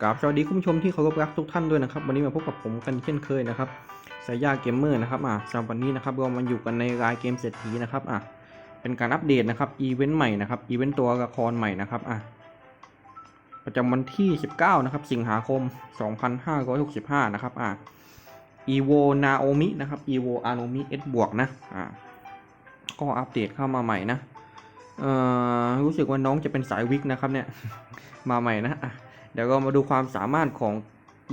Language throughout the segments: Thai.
กราบสวัสดีคุณผู้ชมที่เคารพรักทุกท่านด้วยนะครับ วันนี้มาพบกับผมกันเช่นเคยนะครับสายยาเกมเมอร์นะครับอะสำหรับวันนี้นะครับเรามาอยู่กันในรายเกมเศรษฐีนะครับอะเป็นการอัปเดตนะครับอีเวนต์ใหม่นะครับอีเวนต์ตัวละครใหม่นะครับอะประจำวันที่ 19 นะครับ สิงหาคม 2565 นะครับอะ evo naomi นะครับ evo anomi s บวกนะอ่าก็อัปเดตเข้ามาใหม่นะ เอ่อรู้สึกว่าน้องจะเป็นสายวิกนะครับเนี่ย มาใหม่นะเดี๋ยวเรามาดูความสามารถของ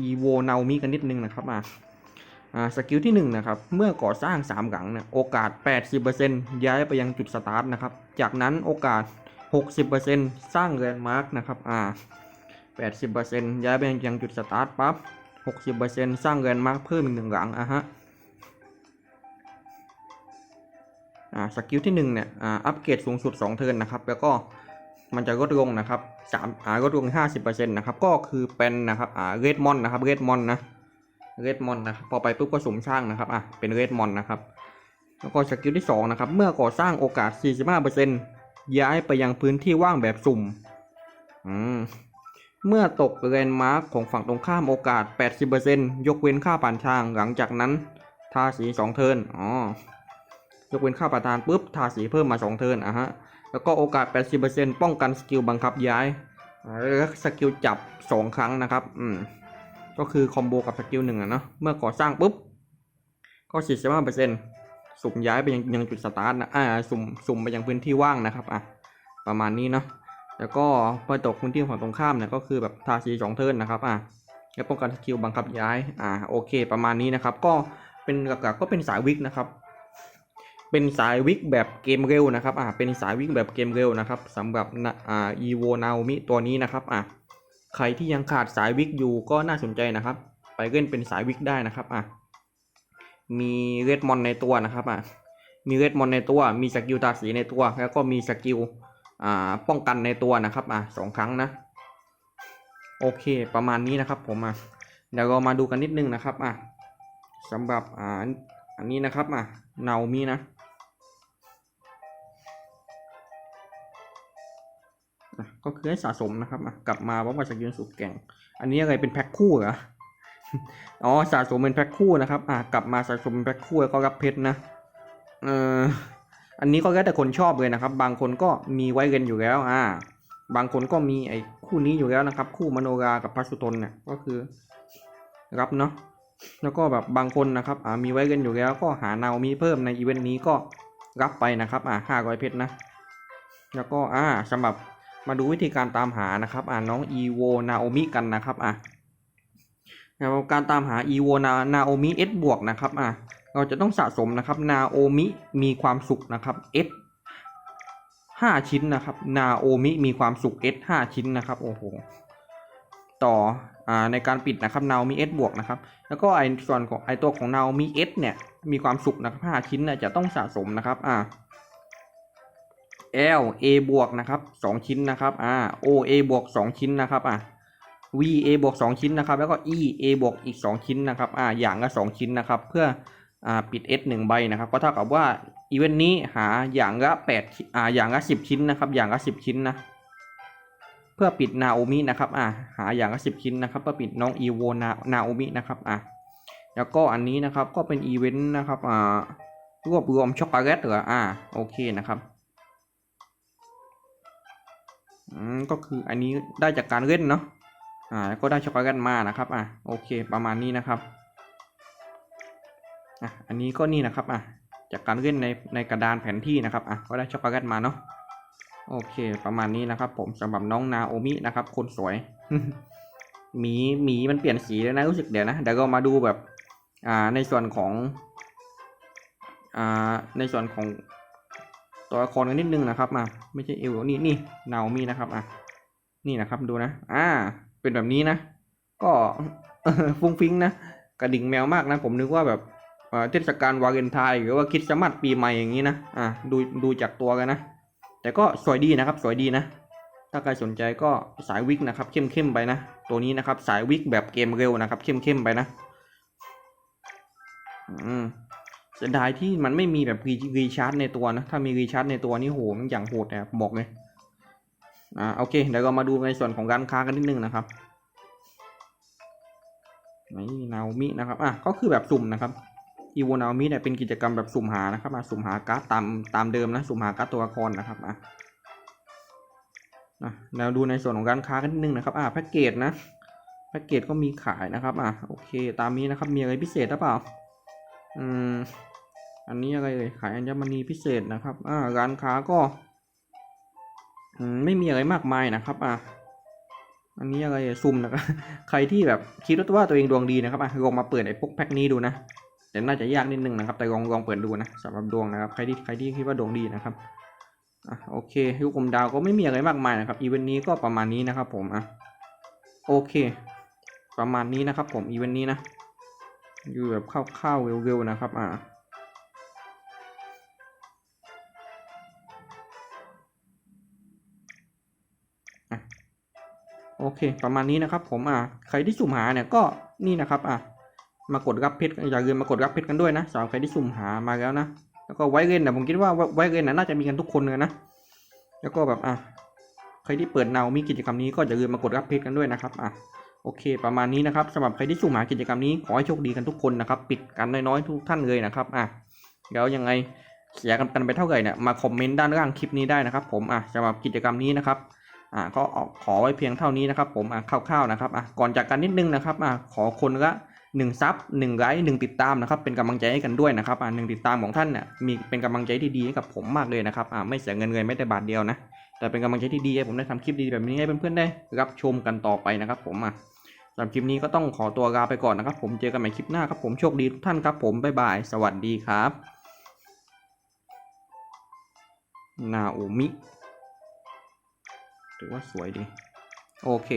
evo naomi กันนิดนึงนะครับอะอ่าสกิลที่1นะครับ เมื่อก่อสร้าง 3 หลังเนี่ยโอกาส 80%ย้ายไปยังจุดสตาร์ทนะครับ จากนั้นโอกาส 60%สร้างแลนด์มาร์กนะครับอ่า80%ย้ายไปยังจุดสตาร์ทปั๊บ60%สร้างแลนด์มาร์คเพิ่มอีกหนึ่งหลังอะฮะ อ่าสกิลที่1เนี่ยอ่าอัปเกรดสูงสุด 2 เทิร์นนะครับ แล้วก็มันจะลดลงนะครับ3อ่าลดลง 50%นะครับ ก็คือเป็นนะครับอ่าเรดมอนนะครับเรดมอนนะเรดมอนนะครับพอไปปุ๊บก็สมช่างนะครับอะเป็นเรดมอนนะครับ แล้วก็สกิลที่2นะครับ เมื่อก่อสร้างโอกาส 45%ย้ายไปยังพื้นที่ว่างแบบสุ่มอืมเมื่อตกแลนด์มาร์คของฝั่งตรงข้ามโอกาส 80%ยกเว้นค่าผ่านทางหลังจากนั้นทาสี 2 เทิร์นอ๋อ ยกเว้นค่าผ่านทางปุ๊บทาสีเพิ่มมา2เทิร์นอะฮะแล้วก็โอกาส 80%ป้องกันสกิลบังคับย้ายและสกิลจับ 2 ครั้งนะครับอืมก็คือคอมโบกับสกิลหนึ่งอะเนาะเมื่อก่อสร้างปุ๊บก็45%สุ่มย้ายไปยังยังจุดสตาร์ทนะอ่าสุ่มสุ่มไปยังพื้นที่ว่างนะครับอะประมาณนี้เนาะแล้วก็พอตกพื้นที่ฝั่งตรงข้ามเนี่ยก็คือแบบทาสีสองเทิร์นนะครับอะแล้วป้องกันสกิลบังคับย้ายอ่าโอเค ประมาณนี้นะครับ ก็เป็นหลักๆก็เป็นสายวิกนะครับ เป็นสายวิกแบบเกมเร็วนะครับอ่าเป็นสายวิกแบบเกมเร็วนะครับสำหรับนะอ่า evo naomi ตัวนี้นะครับอะใครที่ยังขาดสายวิกอยู่ก็น่าสนใจนะครับ ไปเล่นเป็นสายวิกได้นะครับอะมีเรดมอนในตัวนะครับอะมีเรดมอนในตัว มีสกิลทาสีในตัว แล้วก็มีสกิลอ่าป้องกันในตัวนะครับอะสองครั้งนะ โอเคประมาณนี้นะครับผมอะเดี๋ยวเรามาดูกันนิดนึงนะครับอะสำหรับอ่าอันนี้นะครับอะเนามีนะ ก็คือให้สะสมนะครับอะกลับมาพราะว่าสกิลสุดแก่ง อันนี้อะไรเป็นแพ็คคู่เหรออ๋อสะสมเป็นแพ็คคู่นะครับ อะกลับมาสะสมเป็นแพ็คคู่แล้วก็รับเพชรนะเอออันนี้ก็แล้วแต่คนชอบเลยนะครับ บางคนก็มีไว้เรียนอยู่แล้ว อ่า บางคนก็มีไอ้คู่นี้อยู่แล้วนะครับ คู่มโนรากับพัสุทนเนี่ยก็คือ รับเนาะแล้วก็แบบบางคนนะครับ อ่ามีไว้เรียนอยู่แล้ว ก็หานามีเพิ่มในอีเวนต์นี้ก็รับไปนะครับ อ่าห้าร้อยเพชรนะแล้วก็อ่าสำหรับ มาดูวิธีการตามหานะครับอ่าน้องอีโวนาโอมิกันนะครับอ่าการตามหาอีโวนานาโอมิเอสบวกนะครับอ่าเราจะต้องสะสมนะครับนาโอมิมีความสุขนะครับ S ห้าชิ้นนะครับนาโอมิมีความสุข S ห้าชิ้นนะครับโอ้โหต่ออ่าในการปิดนะครับนาโอมิ S บวกนะครับแล้วก็ไอส่วนของไอตัวของนาโอมิ S เนี่ยมีความสุขนะครับห้าชิ้นเนี่ยจะต้องสะสมนะครับอ่า L A บวกนะครับสองชิ้นนะครับอ่า O A บวกสองชิ้นนะครับอ่า V A บวกสองชิ้นนะครับแล้วก็ E A บวกอีกสองชิ้นนะครับอ่าอย่างละสองชิ้นนะครับเพื่ออ่าปิด S หนึ่งใบนะครับก็เท่ากับว่าอีเวนต์นี้หาอย่างละแปดอ่าอย่างละสิบชิ้นนะครับอย่างละสิบชิ้นนะเพื่อปิดนาโอมินะครับอ่าหาอย่างละสิบชิ้นนะครับเพื่อปิดน้องอีโวนานาโอมินะครับอ่าแล้วก็อันนี้นะครับก็เป็นอีเวนต์นะครับอ่ารวบรวมช็อกโกแลตเหรออ่าโอเคนะครับ ก็คืออันนี้ได้จากการเล่นเนาะอ่าแล้วก็ได้ช็อกโกแลตมานะครับอ่าโอเคประมาณนี้นะครับอะอันนี้ก็นี่นะครับอะจากการเล่นในในกระดานแผนที่นะครับอะก็ได้ช็อกโกแลตมาเนาะโอเคประมาณนี้นะครับ ผมสำหรับน้องนาโอมินะครับ คนสวยหมีหมีมันเปลี่ยนสีแล้วนะรู้สึกเดี๋ยวนะเดี๋ยวก็มาดูแบบ อ่าในส่วนของ อ่าในส่วนของ ตัวละครกันนิดนึงนะครับมาไม่ใช่เอวนี่นี่เนามินะครับอะนี่นะครับดูนะ อ่า เป็นแบบนี้นะ ก็ฟุ้งฟิ้งนะกระดิ่งแมวมากนะ ผมนึกว่าแบบเทศกาลวาเลนไทน์หรือว่าคริดสต์มาสปีใหม่อย่างนี้นะอ่าดูดูจากตัวกันนะ แต่ก็สวยดีนะครับสวยดีนะ ถ้าใครสนใจก็สายวิกนะครับ เข้มเข้มไปนะ ตัวนี้นะครับ สายวิกแบบเกมเร็วนะครับ เข้มเข้มไปนะ อืม เสียดายที่มันไม่มีแบบรีรีชาร์จในตัวนะ ถ้ามีรีชาร์จในตัวนี่โหมันอย่างโหดนะบอกเลยอ่าโอเค เดี๋ยวเรามาดูในส่วนของการค้ากันนิดนึงนะครับนี่นาโอมินะครับอะก็คือแบบสุ่มนะครับอีโวนาโอมิเนี่ยเป็นกิจกรรมแบบสุ่มหานะครับมาสุ่มหาการ์ดตามตามเดิมนะสุ่มหาการ์ดตัวละครนะครับอะนะเราดูในส่วนของการค้ากันนิดนึงนะครับอะแพ็กเกจนะแพ็กเกจก็มีขายนะครับอะโอเค ตามนี้นะครับมีอะไรพิเศษหรือเปล่า อืมอันนี้อะไรเอ่ยขายอัญมณีพิเศษนะครับ อ่า ร้านค้าก็อืมไม่มีอะไรมากมายนะครับ อะ อันนี้อะไรซุ่มนะครับ ใครที่แบบคิดว่าตัวเองดวงดีนะครับ อะลองมาเปิดไอ้พวกแพ็คนี้ดูนะ แต่น่าจะยากนิดนึงนะครับ แต่ลองลองเปิดดูนะสำหรับดวงนะครับ ใครที่ใครที่คิดว่าดวงดีนะครับ อะโอเคลูกกลมดาวก็ไม่มีอะไรมากมายนะครับ อีเวนต์นี้ก็ประมาณนี้นะครับ ผม อะ โอเค ประมาณนี้นะครับ ผม อีเวนต์นี้นะ อยู่แบบคร่าวๆเร็วๆนะครับ อะโอเค ประมาณนี้นะครับ ผมอะใครที่สุ่มหาเนี่ยก็นี่นะครับ อะมากดรับเพชรอย่าลืมมากดรับเพชรกันด้วยนะสำหรับใครที่สุ่มหามาแล้วนะแล้วก็ไว้เรนนะผมคิดว่าไว้เรนนะน่าจะมีกันทุกคนเลยนะแล้วก็แบบอะใครที่เปิดเนามีกิจกรรมนี้ก็อย่าลืมมากดรับเพชรกันด้วยนะครับอะ โอเค ประมาณนี้นะครับสำหรับใครที่สุ่มหากิจกรรมนี้ขอให้โชคดีกันทุกคนนะครับ ปิดกันน้อยๆทุกท่านเลยนะครับอะเดี๋ยวยังไงเสียกันไปเท่าไหร่เนี่ยมาคอมเมนต์ด้านล่างคลิปนี้ได้นะครับ ผมอะสำหรับกิจกรรมนี้นะครับอ่าก็ขอไว้เพียงเท่านี้นะครับ ผมอะคร่าวๆนะครับอะก่อนจากกันนิดนึงนะครับอะขอคนละหนึ่งซับหนึ่งไลค์หนึ่งติดตามนะครับเป็นกำลังใจให้กันด้วยนะครับอะหนึ่งติดตามของท่านเนี่ยมีเป็นกำลังใจที่ดีให้กับผมมากเลยนะครับอะไม่เสียเงินเลยไม่แต่บาทเดียวนะแต่เป็นกำลังใจที่ดีให้ผมได้ทำคลิปดีแบบนี้ให้เพื่อนๆได้รับชมกันต่อไปนะครับผมอะ สำหรับคลิปนี้ก็ต้องขอตัวลาไปก่อนนะครับ ผมเจอกันใหม่คลิปหน้าครับผมโชคดีทุกท่านครับผมบ๊ายบายสวัสดีครับนาโอมิถือว่าสวยดี โอเค